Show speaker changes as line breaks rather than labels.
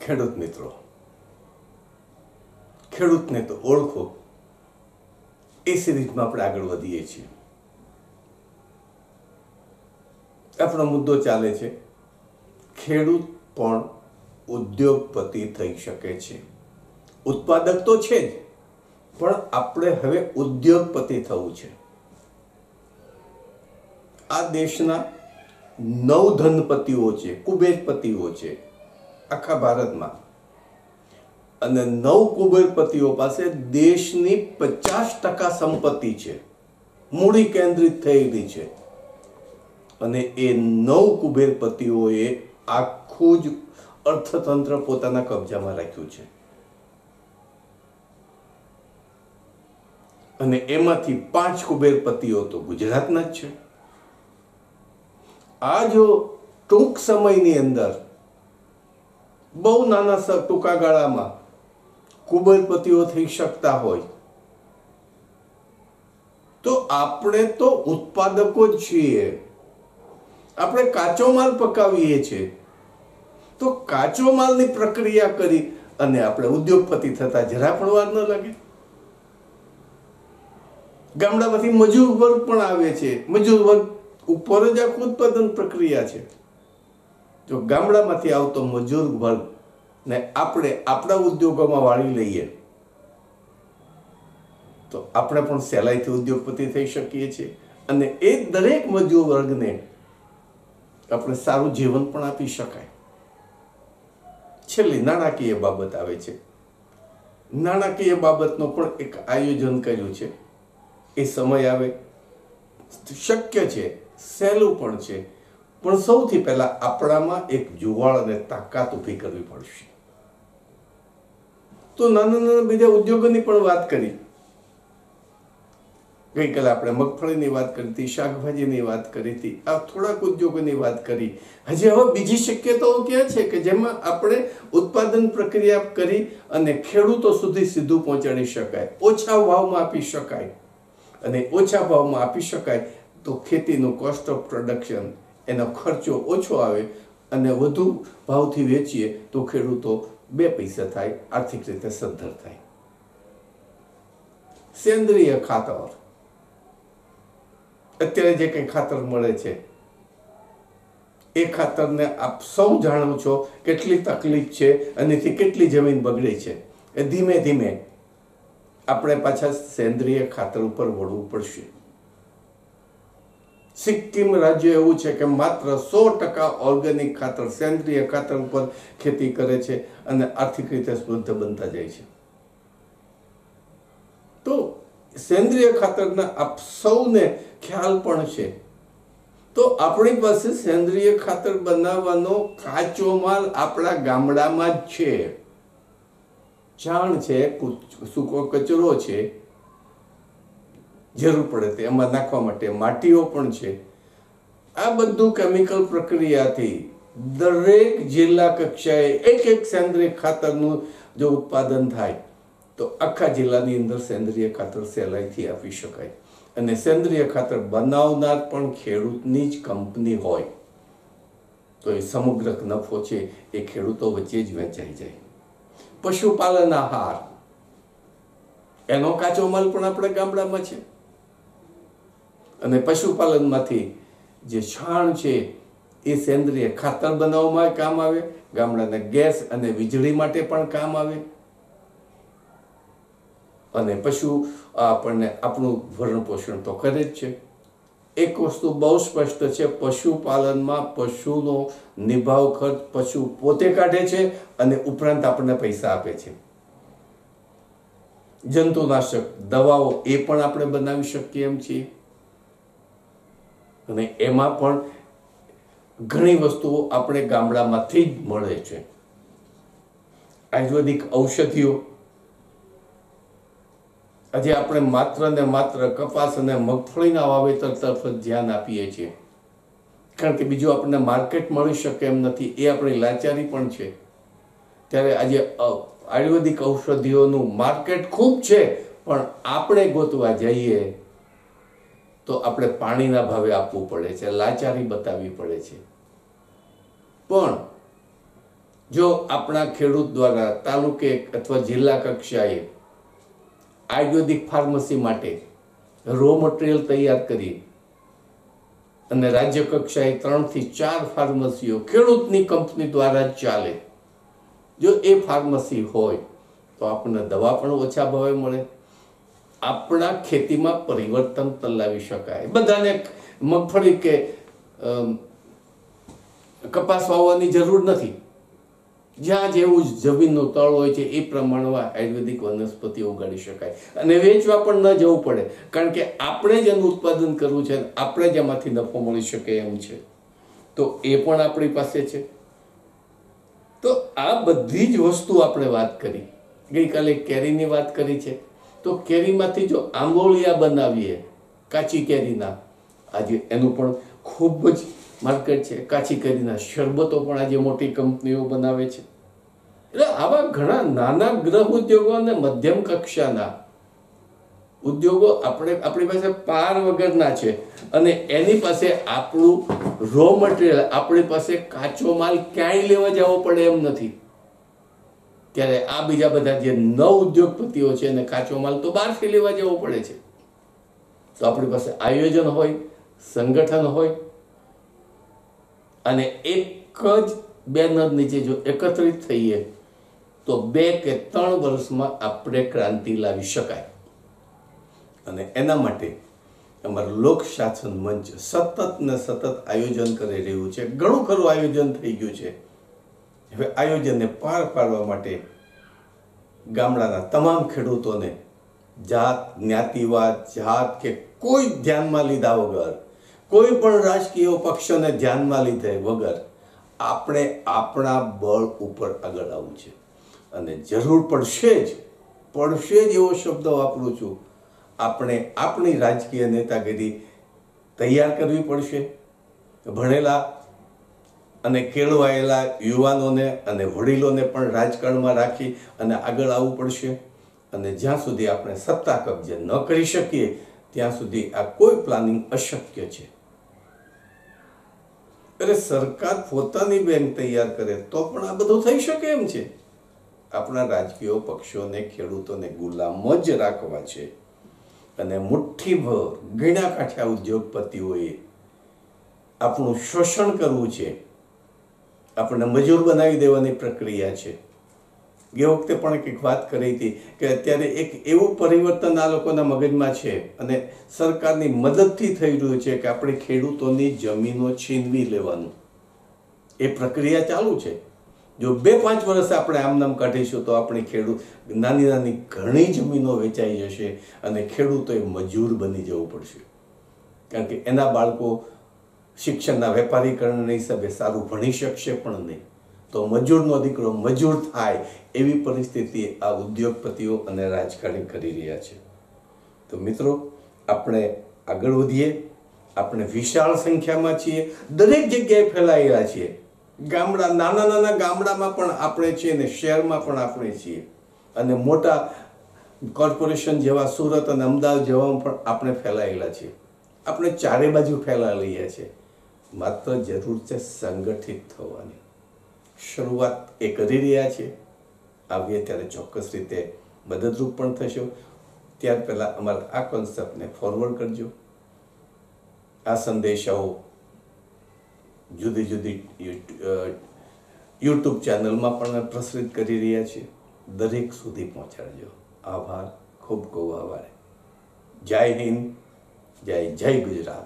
ખેડૂત મિત્રો ખેડૂતને તો ઓળખો એ સિરીઝમાં આપણે આગળ વધીએ છીએ. આપણો મુદ્દો ચાલે છે. ખેડૂત પણ ઉદ્યોગપતિ થઈ શકે છે. ઉત્પાદક તો છે જ, પણ આપણે હવે ઉદ્યોગપતિ થવું છે. આ દેશના નવ ધનપતિઓ છે, કુબેરપતિઓ છે, આખા ભારતમાં. અને નવ કુબેરપતિઓ પાસે દેશની પચાસ ટકા સંપત્તિ છે. મૂડી કેન્દ્રિત થયેલી છે. અને એ નવ કુબેરપતિઓએ આખું જ અર્થતંત્ર પોતાના કબજામાં રાખ્યું છે. અને એમાંથી પાંચ કુબેરપતિઓ તો ગુજરાતના જ છે. આ જો ટૂંક સમયની અંદર બહુ નાના ટૂંકા ગાળામાં કુબેરપતિઓ થઈ શકતા હોય, તો આપણે તો ઉત્પાદકો જ છીએ. આપણે કાચો માલ પકાવીએ છીએ. તો કાચો માલની પ્રક્રિયા કરી અને આપણે ઉદ્યોગપતિ થતા જરા પણ વાર ન લાગે. ગામડામાંથી મજૂર વર્ગ પણ આવે છે. મજૂર વર્ગ ઉપર જ આખું ઉત્પાદન પ્રક્રિયા છે. જો ગામડામાંથી આવતો મજૂર વર્ગ ને આપણે આપણા ઉદ્યોગોમાં વાળી લઈએ, તો આપણે પણ સહેલાઈથી ઉદ્યોગપતિ થઈ શકીએ છીએ. અને એ દરેક મજૂર વર્ગને આપણે સારું જીવન પણ આપી શકાય. છેલ્લી નાણાકીય બાબત આવે છે. નાણાકીય બાબતનો પણ એક આયોજન કર્યું છે. એ સમય આવે. શક્ય છે, સહેલું પણ છે. પણ સૌથી પહેલા આપણામાં એક જુવાળ અને તાકાત ઊભી કરવી પડશે. તો નાના નાના બીજા ઉદ્યોગોની પણ વાત કરી. ગઈકાલે આપણે મગફળીની વાત કરી હતી, શાકભાજીની વાત કરી હતી, આ થોડાક ઉદ્યોગોની વાત કરી. હજી હવે બીજી શક્યતાઓ ક્યાં છે કે જેમાં આપણે ઉત્પાદન પ્રક્રિયા કરી અને ખેડૂતો સુધી સીધું પહોંચાડી શકાય, ઓછા ભાવમાં આપી શકાય. અને ઓછા ભાવમાં આપી શકાય તો ખેતીનું કોસ્ટ ઓફ પ્રોડક્શન એનો ખર્ચો ઓછો આવે અને વધુ ભાવથી વેચીએ તો ખેડૂતો બે પૈસા થાય, આર્થિક રીતે સદ્ધર થાય. સેન્દ્રિય ખાતર. અત્યારે જે કંઈ ખાતર મળે છે, એ ખાતરને આપ સૌ જાણો છો કેટલી તકલીફ છે અને એથી કેટલી જમીન બગડે છે. એ ધીમે ધીમે આપણે પાછા સેન્દ્રિય ખાતર ઉપર વળવું પડશે. સિક્કિમ રાજ્ય એવું છે કે માત્ર સો ટકા ઓર્ગેનિક ખાતર, સેન્દ્રિય ખાતર ઉપર ખેતી કરે છે અને આર્થિક રીતે સમૃદ્ધ બનતા જાય છે. તો સેન્દ્રિય ખાતરના આપ સૌને ખ્યાલ પણ છે. તો આપણી પાસે સેન્દ્રિય ખાતર બનાવવાનો કાચો માલ આપણા ગામડામાં જ છે. છાણ છે સૂકો કચરો છે. જરૂર પડે તે એમાં નાખવા માટે માટીઓ પણ છે. આ બધું કેમિકલ પ્રક્રિયાથી દરેક જિલ્લા કક્ષાએ એક એક સેન્દ્રિય ખાતરનું જો ઉત્પાદન થાય તો આખા જિલ્લાની અંદર સેન્દ્રિય ખાતર સહેલાઈથી આપી શકાય. અને સેન્દ્રિય ખાતર બનાવનાર પણ ખેડૂતની જ કંપની હોય. તો એ સમગ્ર નફો છે, એ ખેડૂતો વચ્ચે જ વેચાઈ જાય. પશુપાલન આહાર. એનો કાચો માલ પણ આપણા ગામડામાં છે. અને પશુપાલનમાંથી જે છાણ છે, એ સેન્દ્રિય ખાતર બનાવવામાં કામ આવે. ગામડાના ગેસ અને વીજળી માટે પણ કામ આવે. અને પશુ આપણને આપણું ભરણ પોષણ તો કરે જ છે. એક વસ્તુ બહુ સ્પષ્ટ છે, પશુપાલનમાં પશુનો નિભાવ ખર્ચ પશુ પોતે કાઢે છે અને ઉપરાંત આપણને પૈસા આપે છે. જંતુનાશક, દવાઓ એ પણ આપણે બનાવી શકીએ એમ છીએ. અને એમાં પણ ઘણી વસ્તુઓ આપણે ગામડામાંથી જ મળે છે. આયુર્વેદિક ઔષધિઓ આજે આપણે માત્ર ને માત્ર કપાસ અને મગફળીના વાવેતર તરફ જ ધ્યાન આપીએ છીએ. કારણ કે બીજું આપણને માર્કેટ મળી શકે એમ નથી, એ આપણી લાચારી પણ છે. ત્યારે આજે આયુર્વેદિક ઔષધિઓનું માર્કેટ ખૂબ છે, પણ આપણે ગોતવા જઈએ તો આપણે પાણીના ભાવે આપવું પડે છે, લાચારી બતાવવી પડે છે. પણ જો આપણા ખેડૂત દ્વારા તાલુકે અથવા જિલ્લા કક્ષાએ આયુર્વેદિક ફાર્મસી માટે રો મટીરિયલ તૈયાર કરી અને રાજ્ય કક્ષાએ ત્રણથી ચાર ફાર્મસીઓ ખેડૂતની કંપની દ્વારા ચાલે. જો એ ફાર્મસી હોય તો આપણને દવા પણ ઓછા ભાવે મળે. આપણા ખેતીમાં પરિવર્તન લાવી શકાય. બધાને મગફળી કે કપાસ વાવવાની જરૂર નથી. જ્યાં જેવું જમીનનું તળ હોય છે, એ પ્રમાણમાં આયુર્વેદિક વનસ્પતિઓ ઉગાડી શકાય. અને વેચવા પણ ન જવું પડે, કારણ કે આપણે જ એનું ઉત્પાદન કરવું છે આપણે જ એમાંથી નફો મળી શકે એમ છે. તો એ પણ આપણી પાસે છે. તો આ બધી જ વસ્તુ આપણે વાત કરી. ગઈકાલે કેરીની વાત કરી છે. તો કેરીમાંથી જો આંબોળિયા બનાવીએ, કાચી કેરીના, આજે એનું પણ ખૂબ જ માર્કેટ છે કાચી કેરીના શરબતો પણ આજે મોટી કંપનીઓ બનાવે છે. એટલે આવા ઘણા નાના ગ્રહ ઉદ્યોગો અને મધ્યમ કક્ષાના ઉદ્યોગો આપણે, આપણી પાસે પાર વગરના છે અને એની પાસે આપણું રો મટીરિયલ આપણી પાસે કાચો માલ ક્યાંય લેવા જવો પડે એમ નથી. ત્યારે આ બીજા બધા જે નવ ઉદ્યોગપતિઓ છે એને કાચો માલ તો બહારથી લેવા જવો પડે છે. તો આપણી પાસે આયોજન હોય, સંગઠન હોય અને એક જ બેનર નીચે જો એકત્રિત થઈએ, તો બે કે ત્રણ વર્ષમાં આપણે ક્રાંતિ લાવી શકાય. અને એના માટે અમારું લોકશાસન મંચ સતત ને સતત આયોજન કરી રહ્યું છે. ઘણું ખરું આયોજન થઈ ગયું છે. હવે આયોજનને પાર પાડવા માટે ગામડાના તમામ ખેડૂતોને જાત, જ્ઞાતિવાદ, જાત કે કોઈ ધ્યાનમાં લીધા વગર કોઈ પણ રાજકીય પક્ષોને ધ્યાનમાં લીધે વગર આપણે આપણા બળ ઉપર આગળ આવવું છે. અને જરૂર પડશે જ પડશે જ એવો શબ્દ વાપરું છું. આપણે આપણી રાજકીય નેતાગીરી તૈયાર કરવી પડશે. ભણેલા અને કેળવાયેલા યુવાનોને અને વડીલોને પણ રાજકારણમાં રાખી અને આગળ આવવું પડશે. અને જ્યાં સુધી આપણે સત્તા કબજે ન કરી શકીએ, ત્યાં સુધી આ કોઈ પ્લાનિંગ અશક્ય છે. અરે સરકાર પોતાની બેંક તૈયાર કરે, તો પણ આ બધું થઈ શકે એમ છે. આપણા રાજકીય પક્ષોને, ખેડૂતોને ગુલામ જ રાખવા છે. અને મુઠ્ઠીભર ગીણા કાઠ્યા ઉદ્યોગપતિઓએ આપણું શોષણ કરવું છે. આપણને મજૂર બનાવી દેવાની પ્રક્રિયા છે. એ વખતે પણ કંઈક વાત કરી હતી કે અત્યારે એક એવું પરિવર્તન આ લોકોના મગજમાં છે અને સરકારની મદદથી થઈ રહ્યું છે કે આપણે ખેડૂતોની જમીનો છીનવી લેવાનું. એ પ્રક્રિયા ચાલુ છે. જો બે પાંચ વર્ષ આપણે આમ નામ કાઢીશું તો આપણી ખેડૂત નાની નાની ઘણી જમીનો વેચાઈ જશે અને ખેડૂતોએ મજૂર બની જવું પડશે. કારણ કે એના બાળકો શિક્ષણના વેપારીકરણના હિસાબે સારું ભણી શકશે પણ નહીં. તો મજૂરનો દીકરો મજૂર થાય એવી પરિસ્થિતિ આ ઉદ્યોગપતિઓ અને રાજકારણી કરી રહ્યા છે. તો મિત્રો, આપણે આગળ વધીએ. આપણે વિશાળ સંખ્યામાં છીએ. દરેક જગ્યાએ ફેલાયેલા છીએ. ગામડા, નાના નાના ગામડામાં પણ આપણે છીએ ને શહેરમાં પણ આપણે છીએ. અને મોટા કોર્પોરેશન જેવા સુરત અને અમદાવાદ જેવામાં પણ આપણે ફેલાયેલા છીએ. આપણે ચારે બાજુ ફેલાયેલા છીએ. માત્ર જરૂર છે સંગઠિત થવાની. શરૂઆત એ કરી રહ્યા છે આવીએ ત્યારે ચોક્કસ રીતે મદદરૂપ પણ થશો. ત્યાર પહેલાં અમારા આ કોન્સેપ્ટને ફોરવર્ડ કરજો. આ સંદેશાઓ જુદી જુદી યુટ્યુબ ચેનલમાં પણ પ્રસારિત કરી રહ્યા છીએ. દરેક સુધી પહોંચાડજો. આભાર. ખૂબ ખૂબ આભાર. જય હિન્દ. જય જય ગુજરાત.